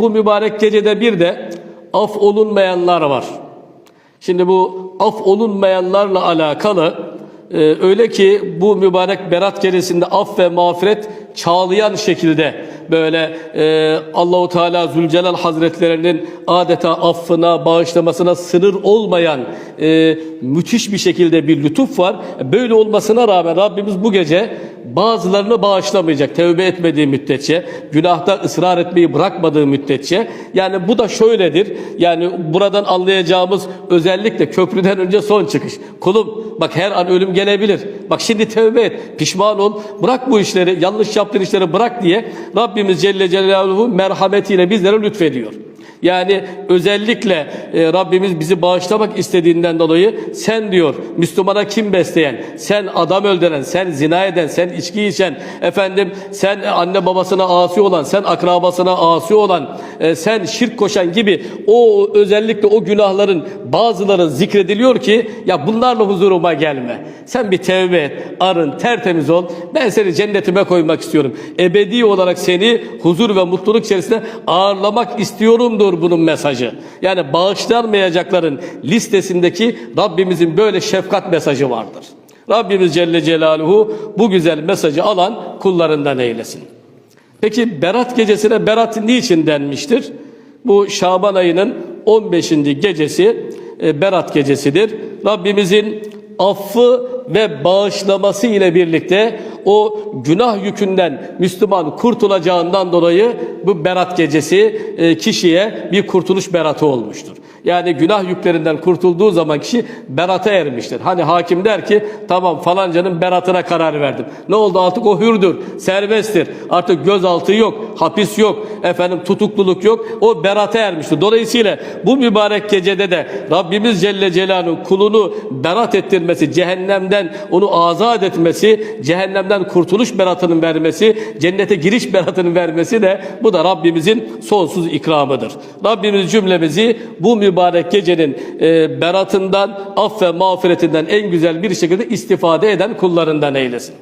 Bu mübarek gecede bir de af olunmayanlar var. Şimdi bu af olunmayanlarla alakalı e, öyle ki bu mübarek berat gecesinde af ve mağfiret çağlayan şekilde böyle e, Allahu Teala Zülcelal Hazretlerinin adeta affına, bağışlamasına sınır olmayan e, müthiş bir şekilde bir lütuf var. Böyle olmasına rağmen Rabbimiz bu gece bazılarını bağışlamayacak tevbe etmediği müddetçe, günahta ısrar etmeyi bırakmadığı müddetçe. Yani bu da şöyledir. Yani buradan anlayacağımız özellikle köprüden önce son çıkış. Kulum bak her an ölüm gelebilir. Bak şimdi tevbe et, pişman ol, bırak bu işleri, yanlış yaptığın işleri bırak diye Rabbimiz Celle Celaluhu merhametiyle bizlere lütfediyor. Yani özellikle e, Rabbimiz bizi bağışlamak istediğinden dolayı sen diyor Müslümana kim besleyen, sen adam öldüren, sen zina eden, sen içki içen, efendim sen anne babasına asi olan, sen akrabasına asi olan, e, sen şirk koşan gibi o özellikle o günahların bazıları zikrediliyor ki ya bunlarla huzuruma gelme. Sen bir tevbe et, arın, tertemiz ol. Ben seni cennetime koymak istiyorum. Ebedi olarak seni huzur ve mutluluk içerisinde ağırlamak istiyorumdur bunun mesajı. Yani bağışlanmayacakların listesindeki Rabbimizin böyle şefkat mesajı vardır. Rabbimiz Celle Celaluhu bu güzel mesajı alan kullarından eylesin. Peki Berat gecesine Berat niçin denmiştir? Bu Şaban ayının 15. gecesi e, Berat gecesidir. Rabbimizin affı ve bağışlaması ile birlikte o günah yükünden Müslüman kurtulacağından dolayı bu berat gecesi e, kişiye bir kurtuluş beratı olmuştur. Yani günah yüklerinden kurtulduğu zaman kişi berata ermiştir. Hani hakim der ki tamam falancanın beratına karar verdim. Ne oldu artık o hürdür, serbesttir. Artık gözaltı yok, hapis yok, efendim tutukluluk yok. O berata ermiştir. Dolayısıyla bu mübarek gecede de Rabbimiz Celle Celaluhu kulunu berat ettirmesi, cehennemden onu azat etmesi, cehennemden kurtuluş beratının vermesi, cennete giriş beratının vermesi de bu da Rabbimizin sonsuz ikramıdır. Rabbimiz cümlemizi bu mübarek gecenin e, beratından, aff ve mağfiretinden en güzel bir şekilde istifade eden kullarından eylesin.